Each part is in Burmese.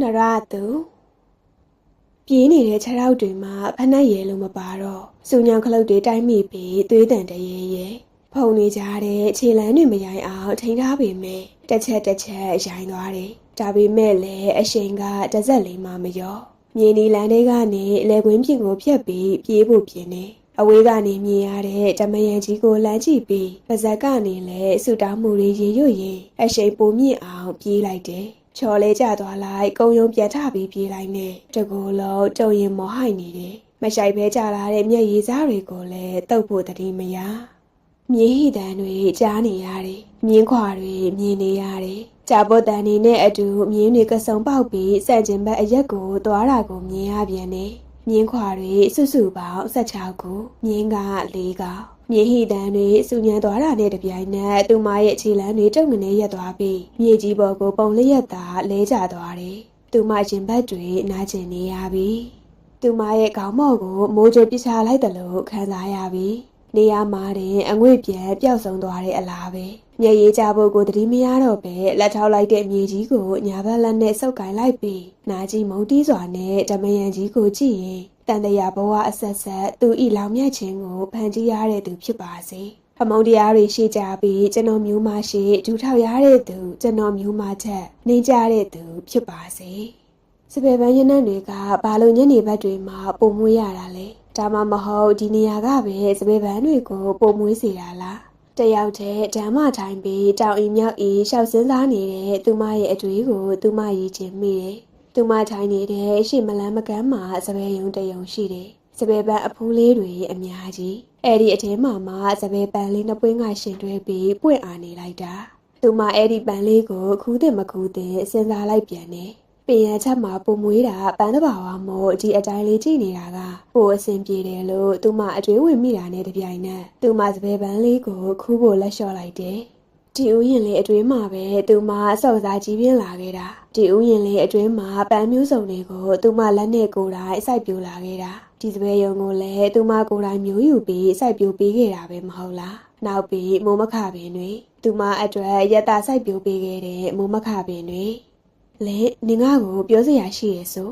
နရသူပြေးနေတဲ့ခြေထောက်တွေမှာဖနှက်ရဲလို့မပါတော့စူညောင်ခလုတ်တွေတိုင်းမိပြီးသွေးတန်တရေရဲဖုံနေကြတဲ့ခြေလမ်းတွေမရိုင်အောင်ထိန်းထားပေမဲ့တစ်ချက်တစ်ချက်ရိုင်သွားတယ်ဒါပေမဲ့လည်းအရှိန်ကတစ်စက်လေးမှမရောမြေနီလန်တွေကနေလေကွင်းပြင်ကိုဖြတ်ပြီးပြေးဖို့ပြင်နေအဝေးကနေမြင်ရတဲ့တမယန်ကြီးကိုလမ်းကြည့်ပြီးပါဇက်ကနေလည်းဆူတောင်းမှုတွေရေရွရင်အရှိန်ပိုမြင့်အောင်ပြေးလိုက်တယ် ချော်လဲကျသွားလိုက်ကုံယုံပြန်ထပြီးပြေးလိုက်နဲ့တကူလုံးတုံရင်မောဟိုက်နေတယ်မဆိုင်ပဲကြလာတဲ့မျက်ရည်စားတွေကိုလည်းတုတ်ဖို့တတိမရမြင်းဟိတန်တွေကြားနေရတယ်မြင်းခွာတွေမြင်နေရတယ်ကြာပုတ်တန်နေနဲ့အတူမြင်းတွေကစုံပေါက်ပြီးစံကျင်ဘက်အရက်ကိုသွားတာကိုမြင်ရပြန်တယ်မြင်းခွာတွေစုစုပေါင်း16ခုမြင်းက၄ကောင် မြေဟိတန်တွေစူညံသွားတာနဲ့တပြိုင်နက်သူမရဲ့ခြေလမ်းတွေတုံငနေရက်သွားပြီးမြေကြီးပေါ်ကိုပုံလျက်သာလဲကျသွားတယ်။သူမရင်ဘတ်တွေနားကျင်နေရပြီ။သူမရဲ့ခေါင်းမော့ကိုမိုးကြိုပစ်ချလိုက်တယ်လို့ခံစားရပြီ။နေရာမှာတင်အငွေ့ပြန်ပျောက်ဆုံးသွားတဲ့အလားပဲ။မျက်ရည်ကျဖို့ကိုသတိမရတော့ပဲလက်ထောက်လိုက်တဲ့မြေကြီးကိုညာဘက်လက်နဲ့ဆုပ်ကိုင်လိုက်ပြီးနာကြီးမုံတီးစွာနဲ့ဓမယန်ကြီးကိုကြည့်ရင် တန်တရာဘဝအဆက်ဆက်သူဤလောင်မြတ်ခြင်းကိုဖန်တီးရတဲ့သူဖြစ်ပါစေ။အမုန်းတရားတွေရှိကြပြီးကျွန်တော်မျိုးမရှိဒူထောက်ရတဲ့သူကျွန်တော်မျိုးမချက်နေကြတဲ့သူဖြစ်ပါစေ။စပယ်ပန်းရနံ့တွေကဘာလို့ညနေဘက်တွေမှာပုံမွေးရတာလဲ။ဒါမှမဟုတ်ဒီနေရာကပဲစပယ်ပန်းတွေကိုပုံမွေးစေတာလား။တယောက်တည်းဓမ္မထိုင်ပြီးတောင်အီမြောက်အီရှောက်စင်းစားနေတဲ့သူမရဲ့အတွေ့ကိုသူမရည်ချင်းမိတယ်။ သူမထိုင်နေတဲ့ရှေ့မလန်းမကန်းမှာစပယ်ယုံတယုံရှိတယ်။စပယ်ပန်းအဖူးလေးတွေအများကြီး။အဲ့ဒီအထဲမှာမှစပယ်ပန်းလေးနှစ်ပွင့်ကရှင်တွဲပြီးပွင့်အားနေလိုက်တာ။သူမအဲ့ဒီပန်းလေးကိုခူးတဲ့မခူးတဲ့စဉ်းစားလိုက်ပြန်တယ်။ပင်ရချက်မှာပုံမွေးတာပန်းတဘာဝမို့ဒီအတိုင်းလေးကြည့်နေတာကပိုအဆင်ပြေတယ်လို့သူမအတွေးဝင်မိတာနဲ့တပြိုင်နက်သူမစပယ်ပန်းလေးကိုခူးဖို့လက်လျှော့လိုက်တယ်။ ဒီဥယျင်လေးအတွင်းမှာပဲသူမစော့စားကြီးပြင်းလာခဲ့တာဒီဥယျင်လေးအတွင်းမှာပန်းမျိုးစုံတွေကိုသူမလက်နဲ့ကိုယ်တိုင်စိုက်ပျိုးလာခဲ့တာဒီစပယ်ယုံကိုလည်းသူမကိုယ်တိုင်မျိုးယူပြီးစိုက်ပျိုးပေးခဲ့တာပဲမဟုတ်လားနောက်ပြီးမိုးမခပင်တွေသူမအတွက်ရက်တာစိုက်ပျိုးပေးခဲ့တဲ့မိုးမခပင်တွေလေနင်ငါ့ကိုပြောစရာရှိရဆို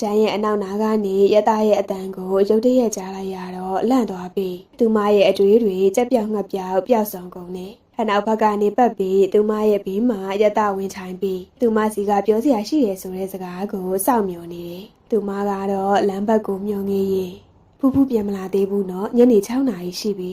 တန်းရဲ့အနောက်နားကနေရတရဲ့အတန်ကိုရုတ်တရက်ကြားလိုက်ရတော့လန့်သွားပြီးသူမရဲ့အတွေးတွေကြက်ပြောင်ငှက်ပြောင်ပျောက်ဆုံးကုန်နေ အနောက်ဘက်ကနေပတ်ပြီးသူမရဲ့ဘေးမှာရတဝင်ချိုင်ပြီးသူမစီကပြောစရာရှိတယ်ဆိုတဲ့စကားကိုစောင့်မျှော်နေတယ်သူမကတော့လမ်းဘက်ကိုမျှော်ငေးရင်ဖူးဖူးပြန်မလာသေးဘူးနော်ညနေ6နာရီရှိပြီ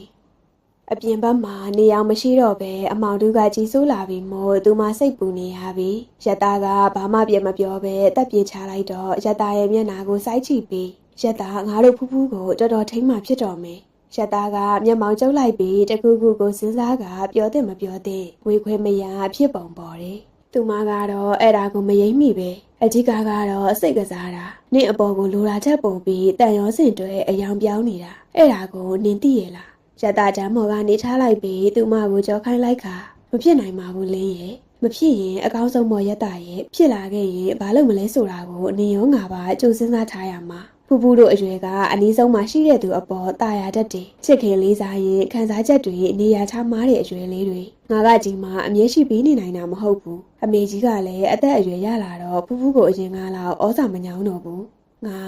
အပြင်ဘက်မှာနေအောင်မရှိတော့ပဲအမောင်တူကကြီးစိုးလာပြီးမို့သူမစိတ်ပူနေရပြီရတာကဘာမှပြန်မပြောပဲတက်ပြေချလိုက်တော့ရတာရဲ့မျက်နှာကိုစိုက်ကြည့်ပြီးရတာငါတို့ဖူးဖူးကိုတော်တော်ထိမ့်မှဖြစ်တော်မယ် ရတာကမျက်မှောင်ကျုပ်လိုက်ပြီးတကူကူကိုစဉ်းစားကပြောတဲ့မပြောတဲ့ဝေခွဲမရဖြစ်ပုံပေါ်တယ်သူမကတော့အဲ့ဒါကိုမယိမ့်မိပဲအကြီးကားကတော့စိတ်ကစားတာနင့်အပေါ်ကိုလိုလာချက်ပုံပြီးတန်ရောစင်တွဲအယောင်ပြောင်းနေတာအဲ့ဒါကိုနင်သိရလားရတာတမ်းမော်ကနေထားလိုက်ပြီးသူမကိုကြောခိုင်းလိုက်ခါမဖြစ်နိုင်ပါဘူးလင်းရဲ့မဖြစ်ရင်အကောင်းဆုံးမော်ရတာရဲ့ဖြစ်လာခဲ့ရင်ဘာလို့မလဲဆိုတာကိုအနင်ရောငါပါကြိုးစဉ်းစားထားရမှာ ဖူဖူတို့အရွယ်ကအနည်းဆုံးမှရှိတဲ့သူအပေါ်တာယာတတ်တယ်ချစ်ခင်လေးစားရင်ခံစားချက်တွေနေရာချမားတဲ့အရွယ်လေးတွေငါကကြီးမှအမြဲရှိပြီးနေနိုင်တာမဟုတ်ဘူးအမေကြီးကလည်းအသက်အရွယ်ရလာတော့ဖူဖူကိုအရင်ကလောက်ဩစာမညောင်းတော့ဘူးငါ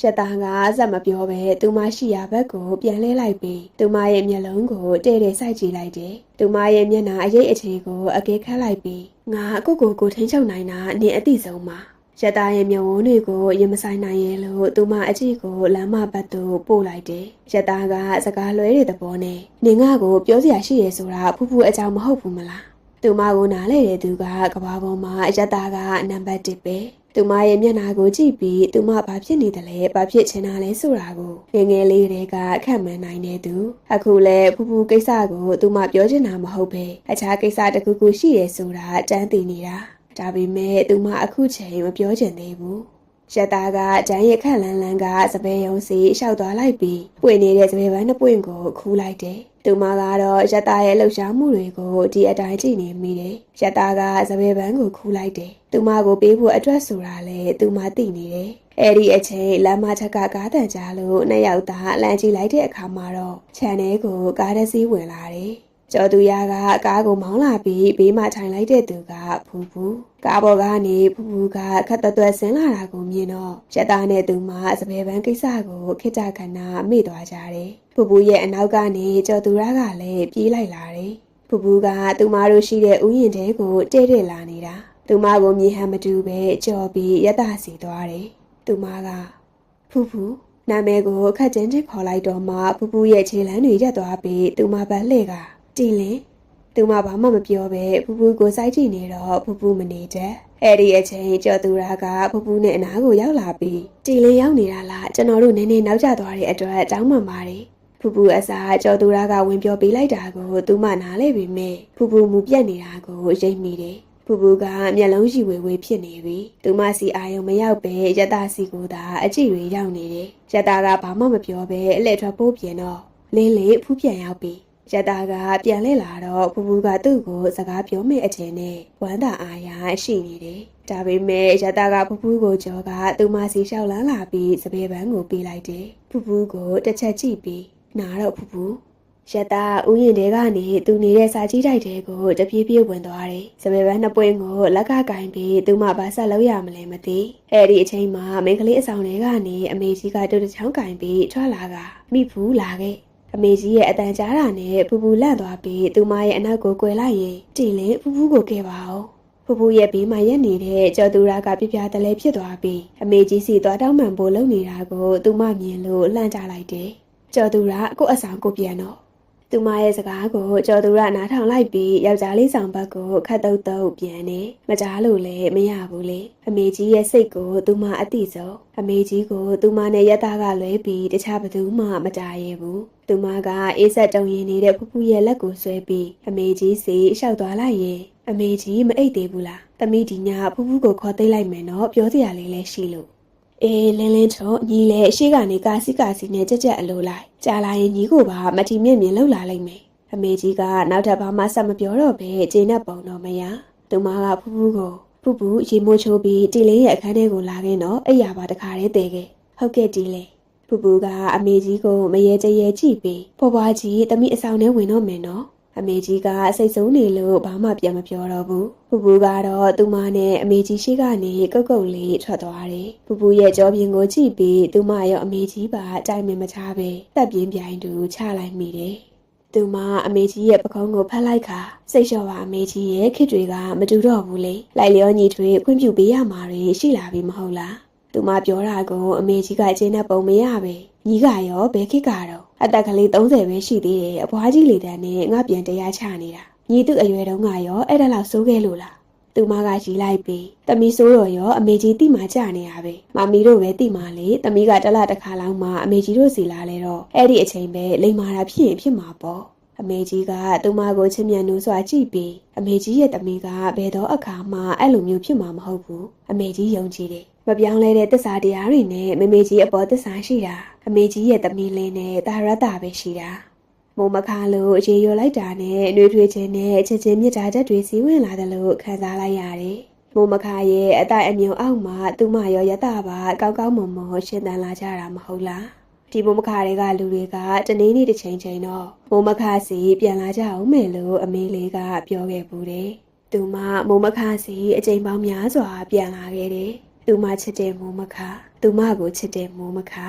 ရတာကစက်မပြောပဲသူမရှိရာဘက်ကိုပြန်လဲလိုက်ပြီးသူမရဲ့မျက်လုံးကိုတဲ့တဲ့စိုက်ကြည့်လိုက်တယ်။သူမရဲ့မျက်နှာအရေးအခြေကိုအကဲခတ်လိုက်ပြီးငါအကုတ်ကိုကိုထိန်းချုပ်နိုင်တာနင်အသိဆုံးပါ။ ရတာရဲ့မျက်ဝန်းတွေကိုရင်မဆိုင်နိုင်ရဲ့လို့သူမအကြည့်ကိုလမ်းမဘက်သို့ပို့လိုက်တယ်။ရတာကစကားလွဲတဲ့သဘောနဲ့နင်ငါကိုပြောစရာရှိရဲဆိုတာဖူးဖူးအကြောင်းမဟုတ်ဘူးမလား။သူမကိုနားလဲတဲ့သူကကဘာပေါ်မှာရတာကနံပါတ်1ပဲ။သူမရဲ့မျက်နှာကိုကြည့်ပြီးသူမဘာဖြစ်နေတယ်လဲဘာဖြစ်ချင်တာလဲဆိုတာကိုငယ်ငယ်လေးတည်းကခန့်မှန်းနိုင်တဲ့သူအခုလဲဖူဖူကိစ္စကိုသူမပြောချင်တာမဟုတ်ပဲအခြားကိစ္စတစ်ခုခုရှိရဲဆိုတာတန်းသိနေတာ ဒါပေမဲ့သူမအခုချိန်မပြောချင်သေးဘူးရတာကတန်းရခန့်လန်းလန်းကစပယ်ယုံစီရှောက်သွားလိုက်ပြီးပွင့်နေတဲ့စပယ်ပန်းနှစ်ပွင့်ကိုခူးလိုက်တယ်သူမကတော့ရတာရဲ့လှုပ်ရှားမှုတွေကိုဒီအတိုင်းကြည့်နေမိတယ်။ရတာကစပယ်ပန်းကိုခူးလိုက်တယ်။သူမကိုပေးဖို့အတွက်ဆိုတာလေသူမသိနေတယ်။အဲ့ဒီအချိန်လမ်းမချက်ကကားတန်ကြားလို့နှစ်ယောက်သားလမ်းကြည့်လိုက်တဲ့အခါမှာတော့ခြံထဲကိုကားတစ်စီးဝင်လာတယ်။ ကျော်သူရကကားကိုမောင်းလာပြီးဘေးမှာထိုင်လိုက်တဲ့သူကဖူဖူကားပေါ်ကနေဖူဖူကခက်သွက်သွက်ဆင်းလာတာကိုမြင်တော့ရက်သားနဲ့သူမစပယ်ပန်းကိစ္စကိုခိကြခဏမေ့သွားကြတယ်ဖူဖူရဲ့အနောက်ကနေကျော်သူရကလည်းပြေးလိုက်လာတယ်ဖူဖူကသူမတို့ရှိတဲ့ဥယျာဉ်တဲကိုတဲ့တဲ့လာနေတာသူမကိုမြင်ဟန်မတူပဲကြော်ပြီးရက်သားစီသွားတယ်သူမကဖူဖူနာမည်ကိုအခက်ချင်းချင်းခေါ်လိုက်တော့မှဖူဖူရဲ့ခြေလမ်းတွေရက်သွားပြီးသူမပတ်လှည့်က ကြည်လင်သူမဘာမှမပြောပဲဖူဖူကိုစိုက်ကြည့်နေတော့ဖူဖူမနေတဲ့အဲ့ဒီအချိန်ကျော်သူရာကဖူဖူနဲ့အနားကိုရောက်လာပြီးကြည်လင်းရောက်နေတာလားကျွန်တော်တို့နည်းနည်းနောက်ကျသွားတဲ့အတွက်တောင်းပန်ပါတယ်ဖူဖူအစားကျော်သူရာကဝင်ပြောပေးလိုက်တာကိုသူမနားလဲပြီမဲ့ဖူဖူမူပြက်နေတာကိုရိပ်မိတယ်ဖူဖူကမျက်လုံးရှိဝေဝေဖြစ်နေပြီသူမစီအာယုံမရောက်ပဲရတစီကိုသာအကြည့်တွေရောက်နေတယ်ရတကဘာမှမပြောပဲအလဲထွက်ပိုးပြင်တော့လင်းလေးဖူးပြန်ရောက်ပြီ ရတာကပြန်လဲလာတော့ဖူဖူကသူ့ကိုစကားပြောမဲ့အချိန်နဲ့ဝမ်းသာအားရရှိနေတယ်။ဒါပေမဲ့ရတာကဖူဖူကိုကြောကသူမစီလျှောက်လန်းလာပြီးစပယ်ပန်းကိုပေးလိုက်တယ်။ဖူဖူကိုတစ်ချက်ကြည့်ပြီးနာတော့ဖူဖူရတာဥယျာဉ်တဲကနေသူနေတဲ့စာကြီးတိုက်တဲကိုတပြေးပြေးဝင်သွားတယ်။စပယ်ပန်းနှစ်ပွင့်ကိုလက်ကကင်ပြီးသူမဘာဆက်လို့ရမလဲမသိ။အဲ့ဒီအချိန်မှာမိန်းကလေးအဆောင်ထဲကနေအမေကြီးကတူတချောင်းကင်ပြီးထွက်လာကမိဖူးလာခဲ့။ အမေကြီးရဲ့အတန်ကြားတာနဲ့ဖူဖူလန့်သွားပြီးသူမရဲ့အနောက်ကိုကွယ်လိုက်ရင်ကြည်လင်ဖူဖူကိုခဲ့ပါအောင်ဖူဖူရဲ့ဘေးမှာရက်နေတဲ့ကျော်သူရကပြပြတလဲဖြစ်သွားပြီးအမေကြီးစီသွားတောင်းမှန်ဖို့လုပ်နေတာကိုသူမမြင်လို့လှမ်းကြလိုက်တယ်ကျော်သူရကိုအဆောင်ကိုပြန်တော့ သူမရဲ့စကားကိုကျော်သူရနားထောင်လိုက်ပြီးယောက်ျားလေးဆောင်ဘက်ကိုခတ်တုတ်တုတ်ပြန်နေမကြားလို့လည်းမရဘူးလေအမေကြီးရဲ့စိတ်ကိုသူမအတိဆုံးအမေကြီးကိုသူမနဲ့ရက်သားကလွဲပြီးတခြားဘသူမှမတားရဘူးသူမကအေးဆက်တုံရင်နေတဲ့ဖူးဖူးရဲ့လက်ကိုဆွဲပြီးအမေကြီးစီလျှောက်သွားလိုက်ရင်အမေကြီးမအိတ်သေးဘူးလားသမီးဒီညဖူးဖူးကိုခေါ်သိမ်းလိုက်မယ်နော်ပြောစရာလေးလည်းရှိလို့ အေးလင်းလင်းချောညီလည်းအရှိကနေကာစီကာစီနဲ့ကြက်ကြက်အလိုလိုက်ကြာလာရင်ညီကိုပါမတီမြင့်မြင့်လှုပ်လာလိမ့်မယ်အမေကြီးကနောက်ထပ်ဘာမှဆက်မပြောတော့ပဲဂျင်းနဲ့ပုံတော့မရသူမကဖူးဖူးကိုဖူးဖူးရေမိုးချိုးပြီးတီလင်းရဲ့အခန်းထဲကိုလာခဲ့တော့အဲ့ရပါတခါတည်းတည်ခဲ့ဟုတ်ကဲ့တီလင်းဖူးဖူးကအမေကြီးကိုမရေကြရဲကြည့်ပြီးဖွားဖွားကြီးတမိအဆောင်ထဲဝင်တော့မယ်နော် အမေကြီးကစိတ်ဆိုးနေလို့ဘာမှပြန်မပြောတော့ဘူး။ပူပူကတော့သူမနဲ့အမေကြီးရှိကနေကုတ်ကုတ်လေးထွက်သွားတယ်။ပူပူရဲ့ကြောပြင်ကိုကြည့်ပြီးသူမရောအမေကြီးပါကြိုက်မင်မချပဲတက်ပြင်းပြိုင်တူချလိုက်မိတယ်။သူမအမေကြီးရဲ့ပကုံးကိုဖက်လိုက်ခါစိတ်လျှော့ပါအမေကြီးရဲ့ခစ်တွေကမတူတော့ဘူးလေ။လိုက်လျောညီထွေခွင့်ပြုပေးရမှာတွေရှိလာပြီမဟုတ်လား။သူမပြောတာကိုအမေကြီးကကျင်းတဲ့ပုံမရပဲညီကရောဘဲခစ်ကတော့ အသက်ကလေး30ပဲရှိသေးတယ်အဖွားကြီးလေတန်းနဲ့ငါပြန်တရားချနေတာညီသူအရွယ်တုန်းကရောအဲ့ဒါလောက်စိုးခဲ့လို့လားသူမကရီလိုက်ပြီးတမီဆိုးတော်ရောအမေကြီးတိမှကြနေရပဲမမီတို့ပဲတိမှလေတမီကတစ်လတစ်ခါလောက်မှအမေကြီးတို့စီလာလဲတော့အဲ့ဒီအချိန်ပဲလိမ္မာတာဖြစ်ရင်ဖြစ်မှာပေါ့အမေကြီးကသူမကိုချစ်မြတ်နိုးစွာကြည့်ပြီးအမေကြီးရဲ့တမီကဘယ်တော့အခါမှအဲ့လိုမျိုးဖြစ်မှာမဟုတ်ဘူးအမေကြီးယုံကြည်တယ်မပြောင်းလဲတဲ့သစ္စာတရားတွေနဲ့မမေကြီးအပေါ်သစ္စာရှိတာအမေကြီးရဲ့သမီးလေးနဲ့တာရတ္တပဲရှိတာမုံမခါလို့ရေရွလိုက်တာနဲ့နှွေးထွေးခြင်းနဲ့ချစ်ချင်းမြတ်တာချက်တွေစီးဝင်လာတယ်လို့ခံစားလိုက်ရတယ်မုံမခါရဲ့အတိုက်အမြုံအောက်မှာသူမရောရတပါကောင်းကောင်းမွန်မွန်ရှင်သန်လာကြတာမဟုတ်လားဒီမုံမခါတွေကလူတွေကတနေ့နေ့တစ်ချိန်ချိန်တော့မုံမခါစီပြန်လာကြအောင်မယ်လို့အမေလေးကပြောခဲ့ဘူးတယ်သူမမုံမခါစီအချိန်ပေါင်းများစွာပြန်လာခဲ့တယ် သူမချစ်တဲ့မိုးမခါသူမကိုချစ်တဲ့မိုးမခါ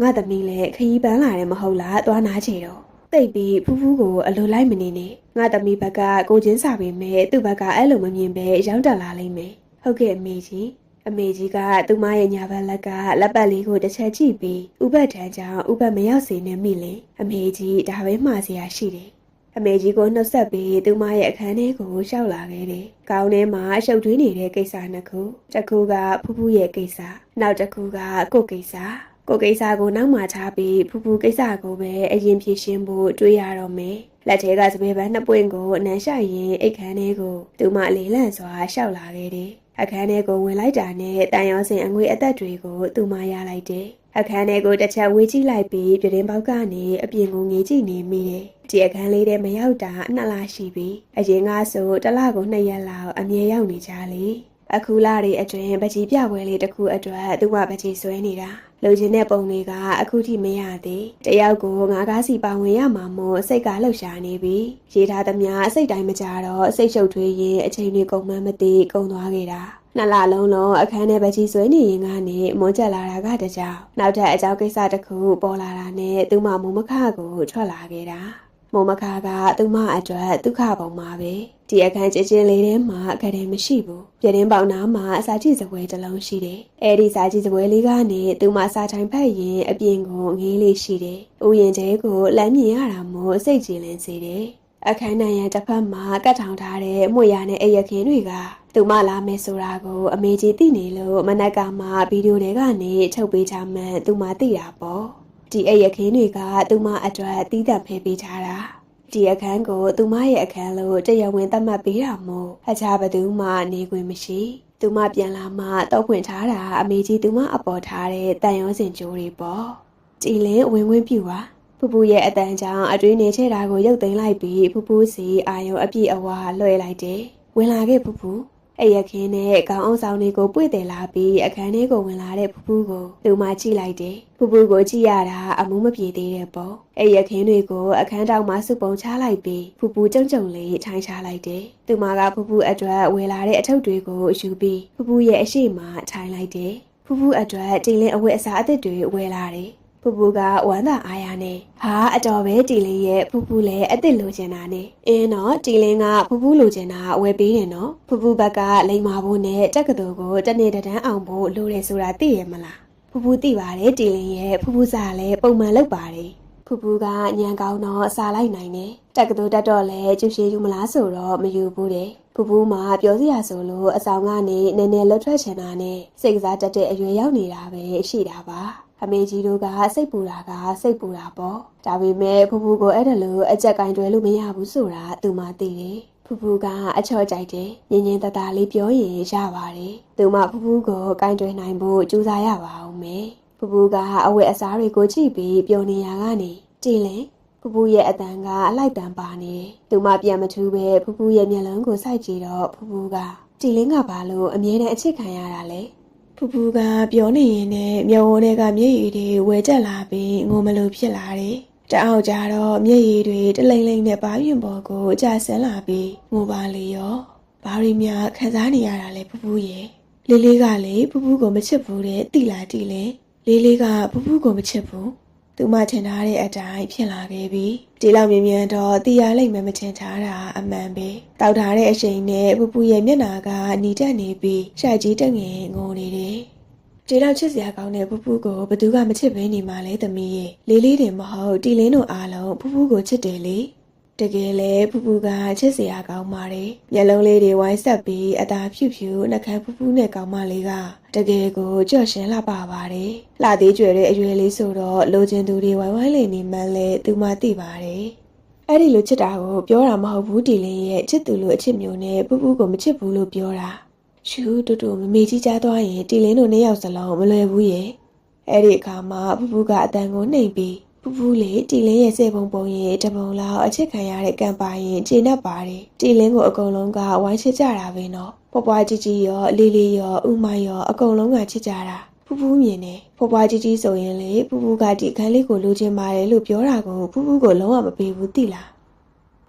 ငါသမီးလည်းခရီးပန်းလာတယ်မဟုတ်လားသွားနာချေတော့တိတ်ပြီးဖူးဖူးကိုအလိုလိုက်မနေနဲ့ငါသမီးဘက်ကကိုချင်းစာပေမဲ့သူ့ဘက်ကအဲ့လိုမမြင်ပဲရောက်တက်လာလိမ့်မယ်ဟုတ်ကဲ့အမေကြီးအမေကြီးကသူမရဲ့ညာဘက်လက်ကလက်ပတ်လေးကိုတစ်ချက်ကြည့်ပြီးဥပတ်ထမ်းကြောင့်ဥပတ်မရောက်စေနဲ့မိလင်အမေကြီးဒါပဲမှားစရာရှိတယ် အမေကြီးကိုနှုတ်ဆက်ပြီးသူမရဲ့အခန်းထဲကိုရှောက်လာခဲ့တယ်။ကောင်းထဲမှာရှုပ်ထွေးနေတဲ့ကိစ္စနှစ်ခု။တစ်ခုကဖူးဖူးရဲ့ကိစ္စ။နောက်တစ်ခုကကိုယ့်ကိစ္စ။ကိုယ့်ကိစ္စကိုနောက်မှချပြီးဖူးဖူးကိစ္စကိုပဲအရင်ဖြေရှင်းဖို့တွေးရတော့မယ်။လက်ထဲကစပယ်ပန်းနှစ်ပွင့်ကိုအနမ်းရှိုက်ရင်အိတ်ခမ်းထဲကိုသူမလေးလန့်စွာရှောက်လာခဲ့တယ်။အခန်းထဲကိုဝင်လိုက်တာနဲ့တန်ရောစင်အငွေအသက်တွေကိုသူမရလိုက်တယ်။ အခန်းထဲကိုတစ်ချက်ဝေးကြည့်လိုက်ပြီးပြတင်းပေါက်ကနေအပြင်ကိုငေးကြည့်နေမိတယ်။ဒီအခန်းလေးထဲမရောက်တာနှစ်လရှိပြီ။အရင်ကဆိုတစ်လကိုနှစ်ရက်လောက်အမြဲရောက်နေကြလေ။အခုလတွေအတွင်းပကြီးပြပွဲလေးတစ်ခုအတွက်သူကပကြီးဆွဲနေတာ။လိုချင်တဲ့ပုံတွေကအခုထိမရသေးတယောက်ကိုငါးကားစီပါဝင်ရမှာမို့စိတ်ကလှုပ်ရှားနေပြီရေးထားသမျှစိတ်တိုင်းမကြတော့စိတ်ရှုပ်ထွေးရင်အချိန်တွေကုန်မှန်းမသိကုန်သွားခဲ့တာ နှစ်လလုံးလုံးအခန်းထဲပကြီးဆွဲနေရင်ကနေမွန်းကျက်လာတာကတကြောင်နောက်ထပ်အကြောင်းကိစ္စတစ်ခုပေါ်လာတာနဲ့သူမမုံမခကိုထွက်လာခဲ့တာမုံမခကသူမအတွက်ဒုက္ခပုံမှာပဲဒီအခန်းကျချင်းလေးထဲမှာအခက်တည်းမရှိဘူးပြတင်းပေါက်နားမှာအစာကြည့်စပွဲတစ်လုံးရှိတယ်အဲဒီစာကြည့်စပွဲလေးကနေသူမစာထိုင်ဖက်ရင်အပြင်ကိုငေးလေးရှိတယ်ဥယျာဉ်ကျဲကိုလမ်းမြင်ရတာမို့စိတ်ကြည်လင်စေတယ်အခန်းနိုင်ရန်တစ်ဖက်မှာကတ်ထောင်ထားတဲ့မွေရနဲ့အရက်ခင်းတွေက သူမလာမယ်ဆိုတာကိုအမေကြီးသိနေလို့မနက်ကမှဗီဒီယိုတွေကနေထုတ်ပေးချမှန်သူမသိတာပေါ့ဒီအရက်ခင်းတွေကသူမအတွက်တီးသန့်ဖဲပေးထားတာဒီအခန်းကိုသူမရဲ့အခန်းလို့တရားဝင်သတ်မှတ်ပေးတာမို့အခြားဘသူမှနေခွင့်မရှိသူမပြန်လာမှတော့ဖွင့်ထားတာအမေကြီးသူမအပေါ်ထားတဲ့တန်ရောစင်ကြိုးတွေပေါ့ကြည်လင်းဝင်ဝင်ပြူပါဖူဖူရဲ့အတန်ကြောင့်အတွင်းနေချဲတာကိုရုပ်သိမ်းလိုက်ပြီးဖူဖူစီအာယုံအပြည့်အဝလွှဲလိုက်တယ်ဝင်လာခဲ့ဖူဖူ အရက်ခင်းနဲ့ခေါင်းအောင်ဆောင်တွေကိုပွေ့တယ်လာပြီးအခန်းထဲကိုဝင်လာတဲ့ဖူဖူးကိုလူမကြည့်လိုက်တယ်။ဖူဖူးကိုကြည့်ရတာအမှုမပြေသေးတဲ့ပေါ့။အရက်ခင်းတွေကိုအခန်းတောက်မှာစုပုံချလိုက်ပြီးဖူဖူးကြုံကြုံလေးထိုင်ချလိုက်တယ်။သူမကဖူဖူးအတွက်ဝယ်လာတဲ့အထုပ်တွေကိုယူပြီးဖူဖူးရဲ့အရှိမထိုင်လိုက်တယ်။ဖူဖူးအတွက်တင်လင်းအဝတ်အစားအသစ်တွေဝယ်လာတယ်။ ဖူဖူကဝမ်းသာအားရနဲ့ဟာအတော်ပဲတီလင်းရဲ့ဖူဖူလည်းအစ်စ်လိုချင်တာနဲ့အင်းတော့တီလင်းကဖူဖူလိုချင်တာဝယ်ပေးတယ်နော်ဖူဖူဘက်ကလိန်မာဖို့နဲ့တက်ကတူကိုတနေ့တန်းအောင်ဖို့လိုတယ်ဆိုတာသိရမလားဖူဖူသိပါတယ်တီလင်းရဲ့ဖူဖူစားလည်းပုံမှန်လုပ်ပါတယ်ဖူဖူကညံကောင်းတော့စားလိုက်နိုင်တယ်တက်ကတူတက်တော့လဲကျူရှည်ယူမလားဆိုတော့မယူဘူးတယ်ဖူဖူးမှာပြောစရာဆိုလို့အဆောင်ကနေနည်းနည်းလွတ်ထွက်ချင်တာနဲ့စိတ်ကစားတတ်တဲ့အရွယ်ရောက်နေတာပဲရှိတာပါ အမေကြီးတို့ကစိတ်ပူတာကစိတ်ပူတာပေါ့ဒါပေမဲ့ဖူဖူကိုအဲ့ဒါလိုအကြက်ကင်တွဲလို့မရဘူးဆိုတာသူမှသိတယ်ဖူဖူကအချော့ကြိုက်တယ်ငင်းငင်းတတလေးပြောရင်ရပါတယ်သူမှဖူဖူကိုကင်တွဲနိုင်ဖို့ကြိုးစားရပါအောင်မယ်ဖူဖူကအဝတ်အစားတွေကိုကြည့်ပြီးပျော်နေရကနေကြည်လင်ဖူဖူရဲ့အတန်ကအလိုက်တန်ပါနေတယ်သူမှပြန်မထူးပဲဖူဖူရဲ့မျက်လုံးကိုစိုက်ကြည့်တော့ဖူဖူကကြည်လင်းကဘာလို့အမြဲတမ်းအချစ်ခံရတာလဲ ဖူဖူကပြောနေရင်နဲ့မျက်ဝန်းတွေကမျက်ရည်တွေဝဲကျက်လာပြီးငိုမလို့ဖြစ်လာတယ်တအောက်ကြတော့မျက်ရည်တွေတလိမ့်လိမ့်နဲ့ပါရင်ပေါ်ကိုကျဆင်းလာပြီးငိုပါလေရောဘာရီများခံစားနေရတာလဲဖူဖူရဲ့လေးလေးကလေဖူဖူကိုမချစ်ဘူးတဲ့တိလာတိလဲလေးလေးကဖူဖူကိုမချစ်ဘူး သူမထင်ထားတဲ့အတိုင်းဖြစ်လာခဲ့ပြီဒီလောက်မြင်မြန်တော့တီရလိမ့်မယ်မထင်ထားတာအမှန်ပဲတောက်ထားတဲ့အချိန်နဲ့ပူပူရဲ့မျက်နာကหนีတက်နေပြီးရှာကြီးတက်ငယ်ငိုနေတယ်ဒီလောက်ချစ်စရာကောင်းတဲ့ပူပူကိုဘသူကမချစ်ဘဲနေမှလဲသမီးရဲ့လေးလေးတင်မဟုတ်တီလင်းတို့အားလုံးပူပူကိုချစ်တယ်လေ တကယ်လေဖူဖူကချစ်စရာကောင်းပါတယ်။မျက်လုံးလေးတွေဝိုင်းဆက်ပြီးအသာဖြူဖြူနှကန်းဖူဖူနဲ့ကောင်းမလေးကတကယ်ကိုကြော့ရှင်လှပပါတယ်။လှသေးကျွယ်တဲ့အရွယ်လေးဆိုတော့လိုချင်သူတွေဝိုင်းဝိုင်းလေးနေမှန်းလဲသူမှသိပါတယ်။အဲ့ဒီလိုချစ်တာကိုပြောတာမဟုတ်ဘူးတီလင်းရဲ့ချစ်သူလိုအချစ်မျိုးနဲ့ဖူဖူကိုမချစ်ဘူးလို့ပြောတာ။ရှူတူတူမမေကြီးကြားသွားရင်တီလင်းတို့နှစ်ယောက်စလုံးမလွယ်ဘူးရဲ့။အဲ့ဒီအခါမှာဖူဖူကအတန်ကိုနှိမ်ပြီး ပူပူလေးတီလင်းရဲ့စေပုံပုံရဲ့တပုံလောက်အချစ်ခံရတဲ့ကံပါရင်ကျေနပ်ပါတယ်တီလင်းကိုအကုန်လုံးကဝိုင်းချစ်ကြတာပဲနော်ဖွားဖွားကြီးကြီးရောအလေးလေးရောဥမရောအကုန်လုံးကချစ်ကြတာဖူးဖူးမြင်နေဖွားဖွားကြီးကြီးဆိုရင်လေဖူးဖူးကဒီအခန်းလေးကိုလိုချင်ပါတယ်လို့ပြောတာကိုဖူးဖူးကိုလုံးဝမပေးဘူးသိလား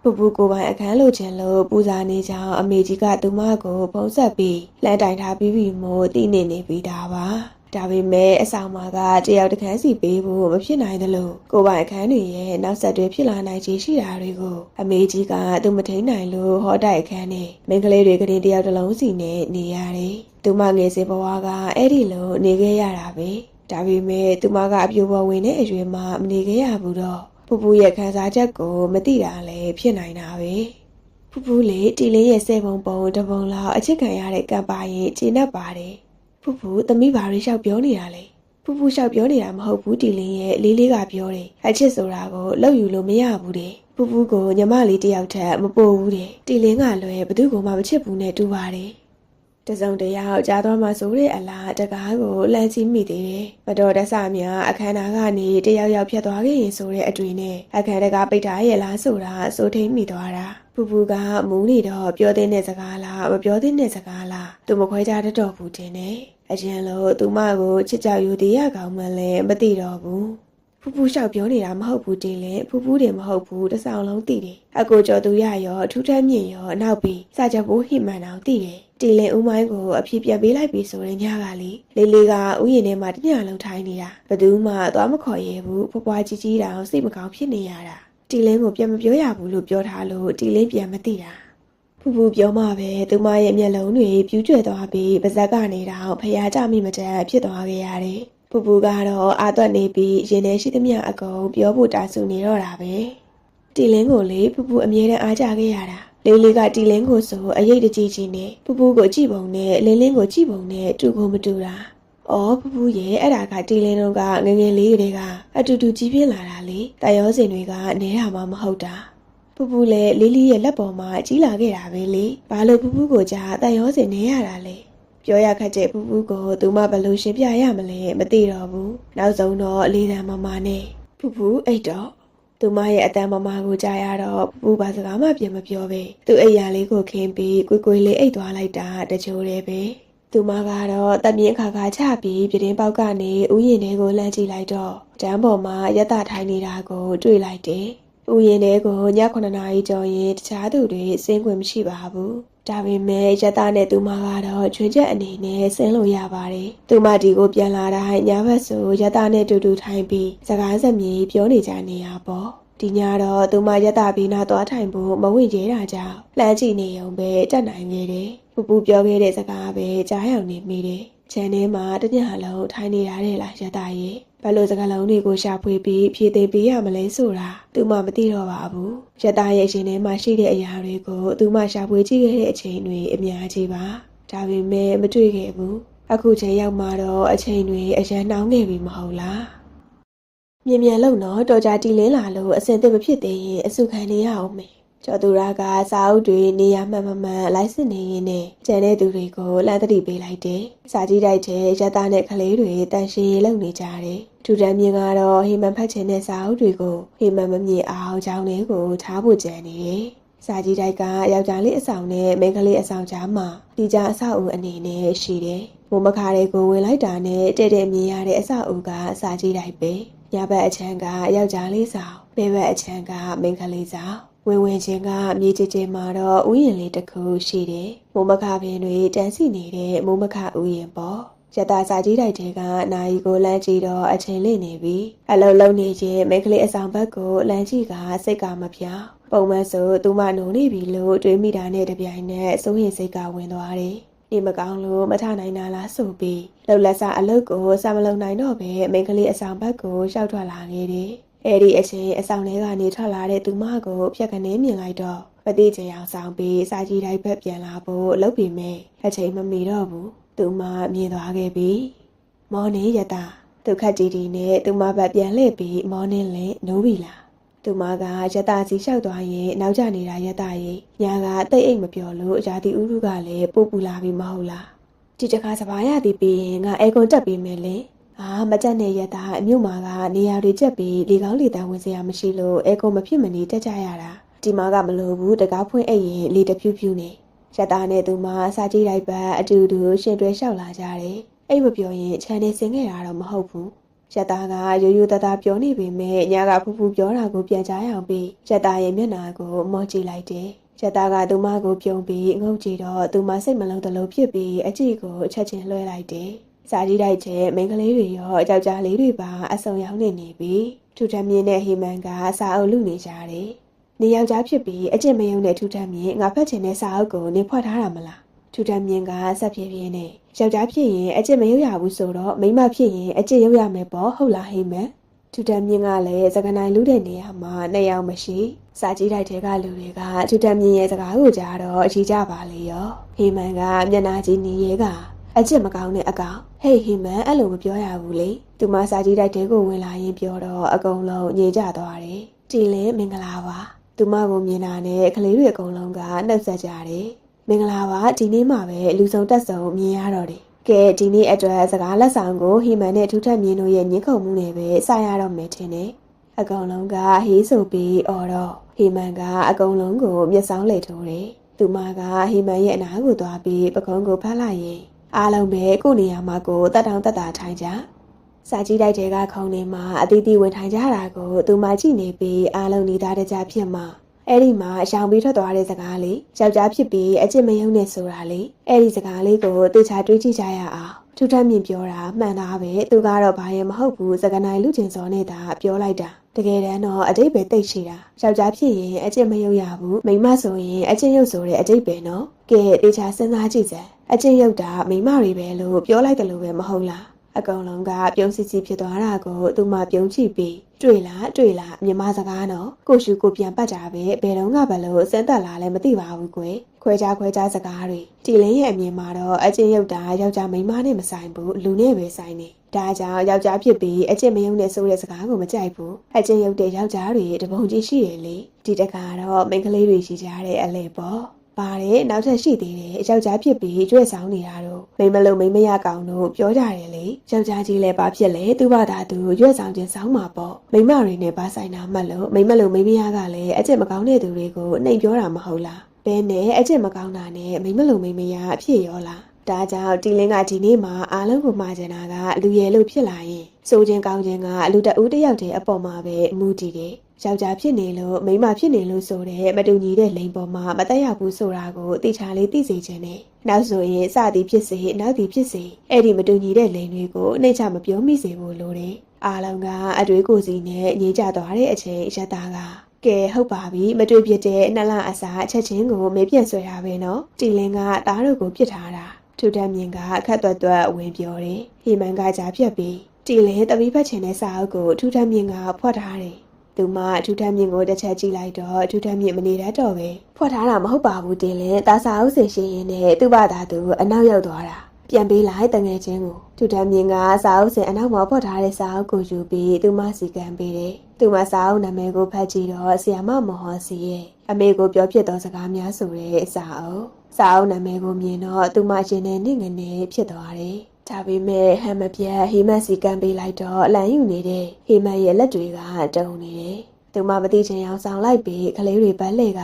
ပူပူကိုပိုင်အခန်းလိုချင်လို့ပူဇာနေကြောင်းအမေကြီးကသူမကိုဖုံးဆက်ပြီးလမ်းတိုင်ထားပြီးပြီမို့တည်နေနေပြီးတာပါ ဒါပေမဲ့အဆောင်မှာကတယောက်တစ်ခန်းစီပေးဖို့မဖြစ်နိုင်သလိုကိုပိုင်အခန်းတွေရဲ့နောက်ဆက်တွဲဖြစ်လာနိုင်ခြေရှိတာတွေကိုအမေကြီးကသူမထိန်နိုင်လို့ဟောတိုက်အခန်းနဲ့မိန်းကလေးတွေကတည်းတယောက်တစ်လုံးစီနဲ့နေရတယ်။သူမငယ်စဉ်ဘဝကအဲ့ဒီလိုနေခဲ့ရတာပဲ။ဒါပေမဲ့သူမကအပြိုပေါ်ဝင်တဲ့အရွယ်မှာမနေခဲ့ရဘူးတော့ပူပူရဲ့ခံစားချက်ကိုမသိတာလည်းဖြစ်နိုင်တာပဲ။ဖူးဖူးလေးတီလေးရဲ့စေပုံပုံတပုံလောက်အချစ်ခံရတဲ့ကံပါရင်ခြေနဲ့ပါတယ် ဖူဖူသမီးဘာတွေလျှောက်ပြောနေတာလဲဖူဖူလျှောက်ပြောနေတာမဟုတ်ဘူးတီလင်းရဲ့လေးလေးကပြောတယ်အချစ်ဆိုတာကိုလောက်ယူလို့မရဘူးတဲ့ဖူဖူကိုညီမလေးတယောက်ထက်မပိုဘူးတဲ့တီလင်းကလွယ်ဘသူ့ကိုမှမချစ်ဘူးနဲ့တူပါတယ် တစုံတယောက်ကြားသွားမှဆိုတဲ့အလားတကားကိုလှမ်းကြည့်မိသေးတယ်။မတော်တဆများအခမ်းအနားကနေတယောက်ယောက်ဖြတ်သွားခဲ့ရင်ဆိုတဲ့အတွေ့နဲ့အခမ်းတကားပိတ်ထားရဲ့လားဆိုတာစိုးထိန်မိသွားတာ။ပူပူကမူးနေတော့ပြောတဲ့နဲ့စကားလားမပြောတဲ့နဲ့စကားလားသူမခွဲကြတတ်တော့ဘူးတင်တယ်။အရင်လို့သူမကိုချစ်ကြောက်ယူသေးရကောင်းမှလည်းမသိတော့ဘူး။ ဖူးဖူးလျှောက်ပြောနေတာမဟုတ်ဘူးတင်လေဖူးဖူးတယ်မဟုတ်ဘူးတစ်ဆောင်လုံးသိတယ်အကိုကျော်သူရရောထူးထမ်းမြင့်ရောအနောက်ပြီးစာချက်ဘိုးဟိမှန်အောင်သိတယ်တီလင်ဦးမိုင်းကိုအဖြစ်ပြန်ပေးလိုက်ပြီဆိုရင်ညကလေလေးလေးကဥယျာဉ်ထဲမှာတညလုံးထိုင်နေတာဘယ်သူမှသွားမခေါ်ရဲဘူးဖွားဖွားကြီးကြီးတောင်စိတ်မကောင်းဖြစ်နေရတာတီလင်ကိုပြန်မပြောရဘူးလို့ပြောထားလို့တီလင်ပြန်မသိတာဖူဖူပြောမှပဲသူမရဲ့မျက်လုံးတွေပြူးကျွဲ့သွားပြီးပါဇက်ကနေတော့ဖျားကြမိမတန်ဖြစ်သွားခဲ့ရတယ်။ ဖူဖူကတော့အာသွက်နေပြီးရင်ထဲရှိသမျှအကုန်ပြောဖို့တာဆူနေတော့တာပဲ။တီလင်းကိုလေဖူဖူအမြဲတမ်းအားကြခဲ့ရတာ။လေးလေးကတီလင်းကိုဆိုအရေးတကြီးကြီးနဲ့ဖူဖူကိုကြည့်ပုံနဲ့လင်းလင်းကိုကြည့်ပုံနဲ့တူကိုမတူတာ။အော်ဖူဖူရဲ့အဲ့ဒါကတီလင်းတို့ကငယ်ငယ်လေးကလေးကအတူတူကြီးပြင်းလာတာလေ။တရောစင်တွေကနဲတာမှမဟုတ်တာ။ပူပူလည်းလေးလေးရဲ့လက်ပေါ်မှာကြီးလာခဲ့တာပဲလေဘာလို့ပူပူကိုကြာတန်ရောစင်နေရတာလဲ ပြောရခက်တဲ့ပူပူကိုသူမဘယ်လို့ရှင်းပြရမလဲမသိတော့ဘူးနောက်ဆုံးတော့အလေးတန်းမမနဲ့ပူပူအိတ်တော့သူမရဲ့အတန်မမကိုကြားရတော့ပူပူဘာစကားမှပြန်မပြောပဲသူအိတ်ရလေးကိုခင်းပြီးကွေကွေလေးအိတ်သွားလိုက်တာတချို့တယ်ပဲသူမကတော့တမြင့်ခါခါချပြီးပြတင်းပေါက်ကနေဥယျာဉ်ထဲကိုလှမ်းကြည့်လိုက်တော့တန်းပေါ်မှာရက်တာထိုင်နေတာကိုတွေ့လိုက်တယ် ဥယျာဉ်ထဲကိုည9နာရီကျော်ရင်တခြားသူတွေဆင်းခွင့်မရှိပါဘူး။ဒါပေမဲ့ရတနဲ့သူမကတော့ချွေချက်အနေနဲ့ဆင်းလို့ရပါတယ်။သူမဒီကိုပြန်လာတိုင်းညဘက်ဆိုရတနဲ့တူတူထိုင်ပြီးစကားစမြည်ပြောနေကြနေရပေါ့။ဒီညတော့သူမရတဘီနာသွားထိုင်ဖို့မဝင်ရဲတာကြောင့်လှမ်းကြည့်နေုံပဲတက်နိုင်ခဲ့တယ်။ပူပူပြောခဲ့တဲ့စကားပဲကြားရောက်နေမိတယ်။ခြံထဲမှာတညလုံးထိုင်နေရတဲ့လားရတရဲ့ ဘယ်လိုစကားလုံးတွေကိုရှာဖွေပြီးဖြည့်သိမ်းပေးရမလဲဆိုတာသူမှမသိတော့ပါဘူးရတရဲ့ရှင်ထဲမှာရှိတဲ့အရာတွေကိုသူမှရှာဖွေကြည့်ခဲ့တဲ့အချိန်တွေအများကြီးပါဒါပေမဲ့မတွေ့ခဲ့ဘူးအခုချိန်ရောက်မှတော့အချိန်တွေအရန်နှောင်းနေပြီမဟုတ်လားမြင်မြန်လုံတော့တော်ကြတီလင်းလာလို့အစင်သစ်မဖြစ်သေးရင်အဆုခံနေရအောင်မယ် ကျော်သူရကစာအုပ်တွေနေရာမှန်မှန်မှန်လိုက်စစ်နေရင်းနဲ့ကျန်တဲ့သူတွေကိုလမ်းသတိပေးလိုက်တယ်။စာကြီးတိုက်တဲ့ရတနဲ့ကလေးတွေတန်ရှင်းရေးလုပ်နေကြတယ်။ထူတန်းမြင့်ကတော့ဟိမန်ဖတ်ချင်တဲ့စာအုပ်တွေကိုဟိမန်မမြင်အောင်ကြောင်းလေးကိုထားဖို့ကြံနေတယ်။စာကြီးတိုက်ကယောက်ျားလေးအဆောင်နဲ့မိန်းကလေးအဆောင်ကြားမှာဒီကြအဆောက်အဦအနေနဲ့ရှိတယ်။မိုးမခါတွေကိုဝင်လိုက်တာနဲ့တဲ့တဲ့မြင်ရတဲ့အဆောက်အဦကစာကြီးတိုက်ပဲ။ညဘက်အချမ်းကယောက်ျားလေးဆောင်၊ဘဲဘက်အချမ်းကမိန်းကလေးဆောင်။ ဝင်ဝင်ချင်းကမြေကြီးချင်းမှာတော့ဥယျာဉ်လေးတစ်ခုရှိတယ်။မိုးမခပင်တွေတန်းစီနေတဲ့မိုးမခဥယျာဉ်ပေါ့။ရတာစာကြီးတိုက်တဲကနာယီကိုလမ်းကြည့်တော့အချိန်လင့်နေပြီ။အလုံးလုံးနေချင်းမိန်းကလေးအဆောင်ဘက်ကိုလမ်းကြည့်ကစိတ်ကမပြောင်း။ပုံမှန်ဆိုသူမနိုးနေပြီလို့တွေးမိတာနဲ့တပြိုင်နက်စိုးရင်စိတ်ကဝင်သွားတယ်။ဒီမကောင်းလို့မထနိုင်တာလားဆိုပြီးလှုပ်လက်စားအလုတ်ကိုစာမလုံနိုင်တော့ပဲမိန်းကလေးအဆောင်ဘက်ကိုရှောက်ထွက်လာခဲ့တယ်။ အဲ့ဒီအချိန်အဆောင်ထဲကနေထွက်လာတဲ့သူမကိုဖြတ်ကနေမြင်လိုက်တော့မတိချင်အောင်ဆောင်ပြီးစာကြီးတိုင်းဘက်ပြန်လာဖို့လုပ်ပြီးမြဲအချိန်မမီတော့ဘူးသူမမြင်သွားခဲ့ပြီမော်နေရတာဒုက္ခတီတီနဲ့သူမဘက်ပြန်လှည့်ပြီးမော်နေလင်းနိုးပြီလားသူမကရတာစီလျှောက်သွားရင်နောက်ကျနေတာရတာရင်ညာကတိတ်အိတ်မပြောလို့ရာတီဥရုကလည်းပို့ပူလာပြီမဟုတ်လားဒီတခါစပါးရသည်ပြီးရင်ငါအဲကွန်တက်ပေးမယ်လေ အာမကြက်နဲ့ရက်သားအမြို့မှာကနေရာတွေကျက်ပြီးလေကောင်းလေတန်းဝင်စရာမရှိလို့အဲကုံမဖြစ်မနေတက်ကြရတာဒီမှာကမလိုဘူးတကားဖွင့်အိပ်ရင်လေတဖြူးဖြူးနေရက်သားနဲ့သူမစာကြည့်လိုက်ပတ်အတူတူရှင်တွဲလျှောက်လာကြတယ်အိပ်မပြောရင်ခြံနေစင်ခဲ့တာတော့မဟုတ်ဘူးရက်သားကရိုးရိုးသားသားပြောနေပေမဲ့ညာကဖူးဖူးပြောတာကိုပြန်ကြားရအောင်ပြီးရက်သားရဲ့မျက်နှာကိုမော့ကြည့်လိုက်တယ်ရက်သားကသူမကိုပြုံးပြီးငုံကြည့်တော့သူမစိတ်မလုံးတလုံးဖြစ်ပြီးအကြည့်ကိုချက်ချင်းလွှဲလိုက်တယ် စာကြီးတိုက်တဲ့မိန်းကလေးတွေရောယောက်ျားလေးတွေပါအဆုံရောက်နေနေပြီထူထမ်းမြင့်တဲ့ဟီမန်ကစာအုပ်လူနေကြတယ်နေယောက်ျားဖြစ်ပြီးအကျင့်မယုံတဲ့ထူထမ်းမြင့်ငါဖတ်ချင်တဲ့စာအုပ်ကိုနေဖွက်ထားတာမလားထူထမ်းမြင့်ကဆက်ပြေးပြေးနဲ့ယောက်ျားဖြစ်ရင်အကျင့်မယုံရဘူးဆိုတော့မိန်းမဖြစ်ရင်အကျင့်ယုံရမယ်ပေါ့ဟုတ်လားဟီမန်ထူထမ်းမြင့်ကလည်းစကနိုင်လူတဲ့နေရာမှာနှစ်ယောက်မရှိစာကြီးတိုက်တဲ့ကလူတွေကထူထမ်းမြင့်ရဲ့စကားကိုကြားတော့အချီကြပါလေရောဟီမန်ကမျက်နှာကြီးနီးရဲက အကျင့်မကောင်းတဲ့အကောင်ဟေးဟီမန်အဲ့လိုမပြောရဘူးလေသူမစာကြီးတိုက်တဲကိုဝင်လာရင်ပြောတော့အကုန်လုံးညင်ကြသွားတယ်တီလင်းမင်္ဂလာပါသူမကိုမြင်တာနဲ့ကလေးတွေအကုန်လုံးကနှုတ်ဆက်ကြတယ်မင်္ဂလာပါဒီနေ့မှပဲလူစုံတက်စုံမြင်ရတော့တယ်ကဲဒီနေ့အတွက်စကားလက်ဆောင်ကိုဟီမန်နဲ့ထူးထက်မြင်တို့ရဲ့ညှင်းခုန်မှုနဲ့ပဲစရတော့မယ်ထင်တယ်အကောင်လုံးကဟေးဆိုပြီးအော်တော့ဟီမန်ကအကောင်လုံးကိုမျက်စောင်းလှည့်ထိုးတယ်သူမကဟီမန်ရဲ့အနားကိုသွားပြီးပကုံးကိုဖတ်လိုက်ရင် အားလုံးပဲကို့နေရာမှာကိုတတ်တောင်တက်တာထိုင်ကြစာကြည့်တိုက်တဲ့ကခုံနေမှာအတီးတီဝင်ထိုင်ကြတာကိုသူမကြည့်နေပြီးအားလုံးနေသားတကြဖြစ်မှာ အဲ့ဒီမှာအရှောင်ပြီးထွက်သွားတဲ့စကားလေးယောက်ျားဖြစ်ပြီးအချစ်မယုံနဲ့ဆိုတာလေအဲ့ဒီစကားလေးကိုတေချာတွေးကြည့်ကြရအောင်ထူထပ်မြင်ပြောတာမှန်သားပဲသူကတော့ဘာရင်မဟုတ်ဘူးစကနိုင်လူချင်းစောနေတာပြောလိုက်တာတကယ်တမ်းတော့အတိတ်ပဲတိတ်ရှိတာယောက်ျားဖြစ်ရင်အချစ်မယုံရဘူးမိန်းမဆိုရင်အချစ်ရုပ်ဆိုတဲ့အတိတ်ပဲနော်ကဲတေချာစဉ်းစားကြည့်စမ်းအချစ်ရုပ်တာမိန်းမတွေပဲလို့ပြောလိုက်တယ်လို့ပဲမဟုတ်လား အကောင်လုံးကပြုံးစစ်စစ်ဖြစ်သွားတာကိုသူမှပြုံးကြည့်ပြီးတွေ့လားတွေ့လားမြမစကားနော်ကိုရှူကိုပြန်ပတ်တာပဲဘယ်တော့မှဘလို့စမ်းတက်လာလဲမသိပါဘူးကွယ်ခွဲခြားခွဲခြားစကားတွေတီလင်းရဲ့အမြင်မှာတော့အချင်းရုပ်တာယောက်ျားမိန်းမနဲ့မဆိုင်ဘူးလူနဲ့ပဲဆိုင်နေဒါကြောင့်ယောက်ျားဖြစ်ပြီးအချင်းမယုံနဲ့ဆိုတဲ့စကားကိုမကြိုက်ဘူးအချင်းရုပ်တဲ့ယောက်ျားတွေတပုံကြီးရှိတယ်လေဒီတခါတော့မိန်းကလေးတွေရှိကြတဲ့အလဲပေါ့ ပါတယ်နောက်ထပ်ရှိသေးတယ်ယောက်ျားဖြစ်ပြီးကျွဲ့ဆောင်နေတာတော့မိမလို့မိမရကောင်တို့ပြောကြတယ်လေယောက်ျားကြီးလည်းဘာဖြစ်လဲသူ့ဘာသာသူရွက်ဆောင်ခြင်းဆောင်းမှာပေါ့မိမတွေနဲ့ဘာဆိုင်တာမှတ်လို့မိမလို့မိမရကလည်းအကျင့်မကောင်းတဲ့သူတွေကိုနှိမ်ပြောတာမဟုတ်လားဘဲနဲ့အကျင့်မကောင်းတာနဲ့မိမလို့မိမရအဖြစ်ရောလား ဒါကြောင့်တီလင်းကဒီနေ့မှာအားလုံးကိုမှာကျင်တာကလူရဲလို့ဖြစ်လာရင်စိုးခြင်းကောင်းခြင်းကလူတဦးတစ်ယောက်တည်းအပေါ်မှာပဲအမှုတည်တယ်။ယောက်ျားဖြစ်နေလို့မိန်းမဖြစ်နေလို့ဆိုတဲ့မတူညီတဲ့လိန်ပေါ်မှာမတက်ရောက်ဘူးဆိုတာကိုတိချာလေးသိစေခြင်းနဲ့နောက်ဆိုရင်စသည်ဖြစ်စေနောက်သည်ဖြစ်စေအဲ့ဒီမတူညီတဲ့လိန်တွေကိုနှိမ့်ချမပြောမိစေဖို့လိုတယ်။အားလုံးကအတွေးကိုယ်စီနဲ့ညှိကြသွားတဲ့အချိန်ရတသားကကဲဟုတ်ပါပြီမတွေ့ဖြစ်တဲ့နှစ်လအစာအချက်ချင်းကိုမေးပြတ်ဆွဲတာပဲနော်တီလင်းကတားတို့ကိုပြစ်ထားတာ ထူထမ်းမြင်ကအခက်သွက်သွက်ဝင်ပြောတယ်ဟီမန်ကကြားပြက်ပြီးတီလင်းတပီးဖက်ချင်တဲ့စာအုပ်ကိုထူထမ်းမြင်ကဖွက်ထားတယ်သူမအထူးထမ်းမြင့်ကိုတစ်ချက်ကြည့်လိုက်တော့အထူးထမ်းမြင့်မနေတတ်တော့ပဲဖွက်ထားတာမဟုတ်ပါဘူးတင်လင်းတာစာအုပ်စင်ရှင်ရင်နဲ့သူ့ဘာသာသူအနောက်ရောက်သွားတာပြန်ပေးလိုက်တငယ်ချင်းကိုထူထမ်းမြင့်ကစာအုပ်စင်အနောက်မှာဖွက်ထားတဲ့စာအုပ်ကိုယူပြီးသူမစီကံပေးတယ်သူမစာအုပ်နာမည်ကိုဖတ်ကြည့်တော့ဆီယာမမော်ဟောစီရဲ့အမေကိုပြောပြသောစကားများဆိုတဲ့စာအုပ် စာအုပ်နာမည်ကိုမြင်တော့သူမရှင်နဲ့နှင့်ငနေဖြစ်သွားတယ်ဒါပေမဲ့ဟမ်မပြတ်ဟိမတ်စီကံပေးလိုက်တော့အလံယူနေတဲ့ဟိမတ်ရဲ့လက်တွေကတုံနေတယ်။သူမမသိချင်အောင်ဆောင်လိုက်ပြီးကလေးတွေပတ်လှည့်က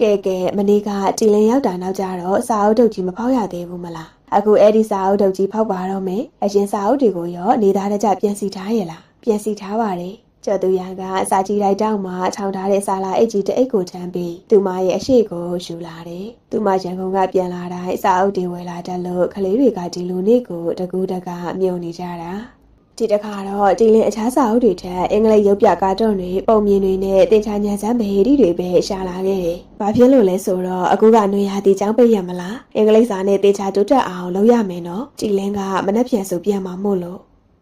ကဲကဲမနေ့ကတီလင်ရောက်တာနောက်ကြတော့စာအုပ်တုပ်ကြီးမဖောက်ရသေးဘူးမလား။အခုအဲ့ဒီစာအုပ်တုပ်ကြီးဖောက်ပါတော့မယ်။အရင်စာအုပ်တွေကိုရောနေသားတကြပြန်စီထားရဲ့လား။ပြန်စီထားပါတယ်။ ကျော်သူရန်ကစာကြည့်လိုက်တော့မှထောင်ထားတဲ့စာလာအိတ်ကြီးတစ်အိတ်ကိုထမ်းပြီးသူမရဲ့အရှိကိုယူလာတယ်။သူမရန်ကုန်ကပြန်လာတိုင်းစာအုပ်တွေဝယ်လာတတ်လို့ကလေးတွေကဒီလိုနေ့ကိုတကူတကမြုံနေကြတာ။ဒီတစ်ခါတော့ဒီလင်းအခြားစာအုပ်တွေထက်အင်္ဂလိပ်ရုပ်ပြကားတွန်းတွေပုံမြင်တွေနဲ့တင်ချာညံစမ်းဗဟေဒီတွေပဲရှာလာခဲ့တယ်။ဘာဖြစ်လို့လဲဆိုတော့အခုကနွေရာသီကျောင်းပိတ်ရမလား။အင်္ဂလိပ်စာနဲ့တင်ချာတိုးတက်အောင်လုပ်ရမယ်နော်။ဒီလင်းကမနှက်ပြန်ဆိုပြန်မှာမို့လို့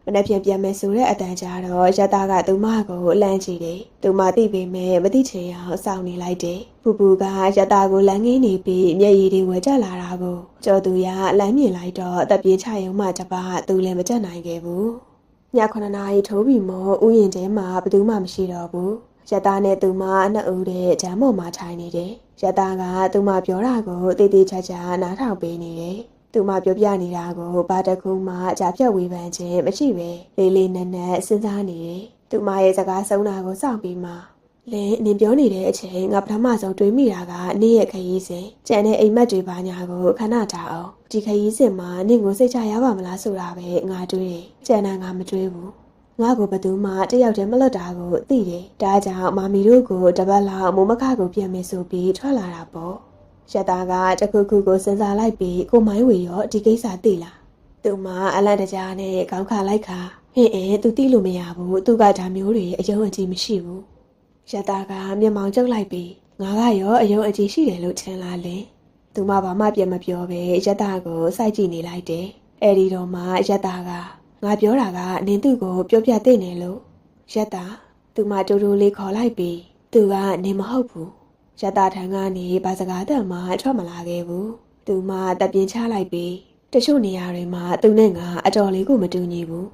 မနှက်ပြန်ပြန်မယ်ဆိုတဲ့အတန်ကြာတော့ရတာကသူမကိုလန့်ကြည့်တယ်။သူမသိပေမဲ့မသိချင်အောင်စောင့်နေလိုက်တယ်။ပူပူကရတာကိုလမ်းငင်းနေပြီးမျက်ရည်တွေဝဲကျလာတာကိုကြော်သူရလမ်းမြင်လိုက်တော့တပ်ပြေးချရုံမှတပါသူလည်းမကြက်နိုင်ခဲ့ဘူး။ည9နာရီထိုးပြီးမှဥယျင်ထဲမှာဘယ်သူမှမရှိတော့ဘူး။ရတာနဲ့သူမနှစ်ဦးတည်းဂျမ်းပေါ်မှာထိုင်နေတယ်။ရတာကသူမပြောတာကိုတည်တည်ချာချာနားထောင်ပေးနေတယ်။ သူမပြောပြနေတာကိုဘာတကူမှအကြပြတ်ဝေဖန်ခြင်းမရှိပဲလေးလေးနက်နက်စဉ်းစားနေတယ်။သူမရဲ့စကားဆုံးတာကိုစောင့်ပြီးမှလင်းနင်ပြောနေတဲ့အချိန်ငါပထမဆုံးတွေးမိတာကနင့်ရဲ့ခရီးစဉ်ကျန်တဲ့အိမ်မက်တွေပါညာကိုခဏထားအောင်ဒီခရီးစဉ်မှာနင့်ကိုစိတ်ချရပါမလားဆိုတာပဲငါတွေးတယ်ကျန်တာငါမတွေးဘူးငါကိုဘသူမှတယောက်တည်းမလွတ်တာကိုသိတယ်ဒါကြောင့်မာမီတို့ကိုတပတ်လောက်မိုးမခကိုပြန်မယ်ဆိုပြီးထွက်လာတာပေါ့ ရတာကတခုခုကိုစဉ်းစားလိုက်ပြီးကိုမိုင်းဝေရောဒီကိစ္စသိလားသူမအလန့်တကြားနဲ့ခေါင်းခါလိုက်ခါဟင်းအဲသူသိလို့မရဘူးသူကဒါမျိုးတွေအယုံအကြည်မရှိဘူးရတာကမျက်မှောင်ကျုပ်လိုက်ပြီးငါကရောအယုံအကြည်ရှိတယ်လို့ထင်လာလင်သူမဘာမှပြန်မပြောပဲရတာကိုစိုက်ကြည့်နေလိုက်တယ်အဲ့ဒီတော့မှရတာကငါပြောတာကနင်သူ့ကိုပြောပြသိနေလို့ရတာသူမတူတူလေးခေါ်လိုက်ပြီးသူကနင်မဟုတ်ဘူး ရတာထံကနေဘာစကားတမ်းမှထွက်မလာခဲ့ဘူးသူမတပ်ပြင်းချလိုက်ပြီးတချို့နေရာတွေမှာသူနဲ့ငါအတော်လေးကိုမတူညီဘူး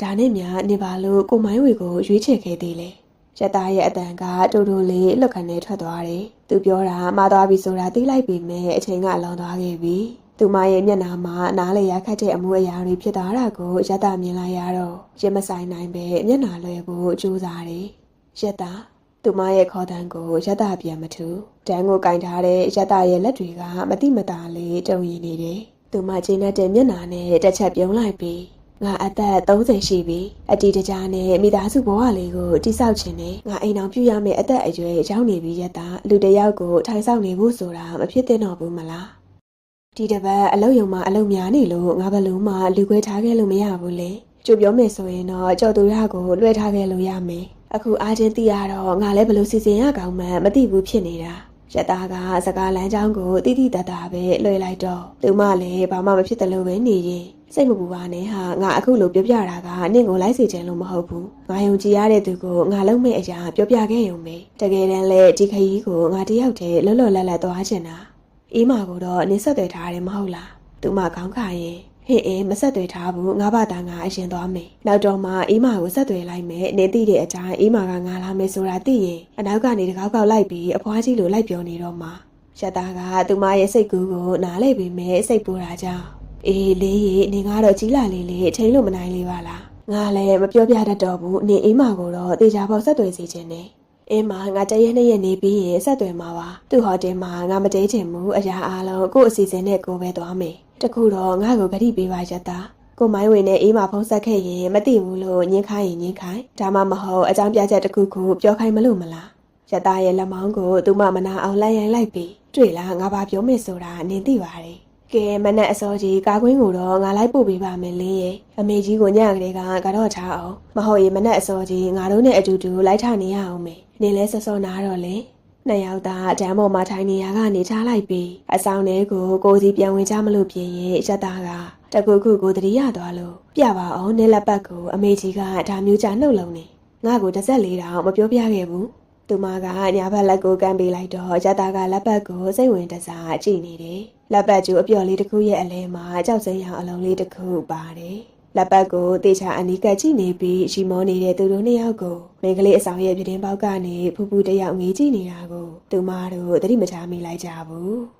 ဒါနဲ့များနေပါလို့ကိုမိုင်းဝေကိုရွေးချယ်ခဲ့သေးလေရရက်သားရဲ့အတန်ကတူတူလေးလှုပ်ခနဲထွက်သွားတယ်။သူပြောတာမှားသွားပြီဆိုတာသိလိုက်ပြီမဲ့အချိန်ကလွန်သွားခဲ့ပြီ။သူမရဲ့မျက်နှာမှာနားလေရခတ်တဲ့အမှုအရာတွေဖြစ်သွားတာကိုရက်သားမြင်လိုက်ရတော့ရင်မဆိုင်နိုင်ပဲမျက်နှာလွယ်ဖို့ကြိုးစားတယ်။ရက် သားသူမရဲ့ခေါ်တန်းကိုရက်သားပြန်မထူတန်းကိုကင်ထားတဲ့ရက်သားရဲ့လက်တွေကမတိမတာလေးတုံရည်နေတယ်။သူမချိန်တဲ့မျက်နှာနဲ့တစ်ချက်ပြုံးလိုက်ပြီးငါအသက်30ရှိပြီအတီတကြားနဲ့မိသားစုဘဝလေးကိုတိဆောက်ခြင်းနဲ့ငါအိမ်အောင်ပြုရမယ့်အသက်အရွယ်ရောက်နေပြီရက်တာလူတစ်ယောက်ကိုထိုင်ဆောင်နေဖို့ဆိုတာမဖြစ်သင့်တော့ဘူးမလားဒီတစ်ပတ်အလုပ်ယုံမှာအလုပ်များနေလို့ငါဘယ်လို့မှလူခွဲထားခဲ့လို့မရဘူးလေကြိုပြောမယ်ဆိုရင်တော့ကြော်သူရကိုလွှဲထားခဲ့လို့ရမယ် အခုအားချင်းသိရတော့ငါလည်းဘယ်လို့စီစဉ်ရကောင်းမှမသိဘူးဖြစ်နေတာရတာကစကားလမ်းကြောင်းကိုတိတိတတ်တာပဲလွှဲလိုက်တော့သူမလည်းဘာမှမဖြစ်တယ်လို့ပဲနေရင်စိတ်မပူပါနဲ့ဟာငါအခုလိုပြောပြတာကနင့်ကိုလိုက်စေချင်လို့မဟုတ်ဘူးငါယုံကြည်ရတဲ့သူကိုငါလုံးမဲ့အရာပြောပြခဲ့ရုံပဲတကယ်တမ်းလဲဒီခရီးကိုငါတယောက်တည်းလွတ်လွတ်လပ်လပ်သွားချင်တာအေးမကိုတော့နင်းဆက်သွယ်ထားတယ်မဟုတ်လားသူမခေါင်းခါရင် ဟေ့အေးမဆက်သွယ်ထားဘူးငါဘာသာငါအရင်သွားမယ်နောက်တော့မှအေးမကိုဆက်သွယ်လိုက်မယ်နေသိတဲ့အတိုင်းအေးမကငါလာမယ်ဆိုတာသိရင်အနောက်ကနေတကောက်ကောက်လိုက်ပြီးအဖွားကြီးလိုလိုက်ပြောနေတော့မှရတာကသူမရဲ့စိတ်ကူးကိုနားလဲပြီးမဲ့စိတ်ပူတာကြောင့်အေးလေးရေနေငါတော့ကြီးလာလေးလေးအချိန်လို့မနိုင်လေးပါလားငါလည်းမပြောပြတတ်တော့ဘူးနေအေးမကိုတော့တေချာပေါက်ဆက်သွယ်စီခြင်းနဲ့ အင်းမငါတရက်နှစ်ရက်နေပြီးရင်ဆက်သွယ်မှာပါသူ့ဟိုတယ်မှာငါမတဲချင်ဘူးအရာအားလုံးကို့အစီအစဉ်နဲ့ကိုပဲသွားမယ်တခုတော့ငါ့ကိုဂတိပေးပါရတာကိုမိုင်းဝင်နဲ့အေးမဖုံးဆက်ခဲ့ရင်မသိဘူးလို့ညင်းခိုင်းရင်ညင်းခိုင်းဒါမှမဟုတ်အကြောင်းပြချက်တစ်ခုခုပြောခိုင်းမလို့မလားရတာရဲ့လက်မောင်းကိုသူမမနာအောင်လိုက်ရိုင်းလိုက်ပြီးတွေ့လားငါဘာပြောမယ်ဆိုတာနင်သိပါတယ် ကဲမနဲ့အစောကြီးကာကွင်းကိုတော့ငါလိုက်ပို့ပေးပါမယ်လင်းရဲ့အမေကြီးကိုညကလေးကကတော့ထားအောင်မဟုတ်ရင်မနဲ့အစောကြီးငါတို့နဲ့အတူတူလိုက်ထနေရအောင်မယ်နေလဲစောစောနာတော့လေနှစ်ယောက်သားဒမ်းပေါ်မှာထိုင်နေရကနေထားလိုက်ပြီးအဆောင်ထဲကိုကိုစီပြန်ဝင်ကြမလို့ပြင်ရင်ရက်သားကတကူခုကိုတတိယသွားလို့ပြပါအောင်နေလက်ပတ်ကိုအမေကြီးကဒါမျိုးကြနှုတ်လုံးနေငါ့ကိုတစ်ဆက်လေးတောင်မပြောပြခဲ့ဘူးသူမကညာဘက်လက်ကိုကန်ပေးလိုက်တော့ရက်သားကလက်ပတ်ကိုစိတ်ဝင်တစားကြည့်နေတယ် လက်ပတ်ကျူအပျော်လေးတစ်ခုရဲ့အလဲမှာကြောက်စိမ်းရောင်အလုံးလေးတစ်ခုပါတယ်လက်ပတ်ကိုတေချာအနီးကပ်ကြည့်နေပြီးရီမောနေတဲ့သူတို့နှစ်ယောက်ကိုမိန်းကလေးအဆောင်ရဲ့ပြတင်းပေါက်ကနေဖူးဖူးတယောက်ငေးကြည့်နေတာကိုသူမတို့သတိမချမိလိုက်ကြဘူး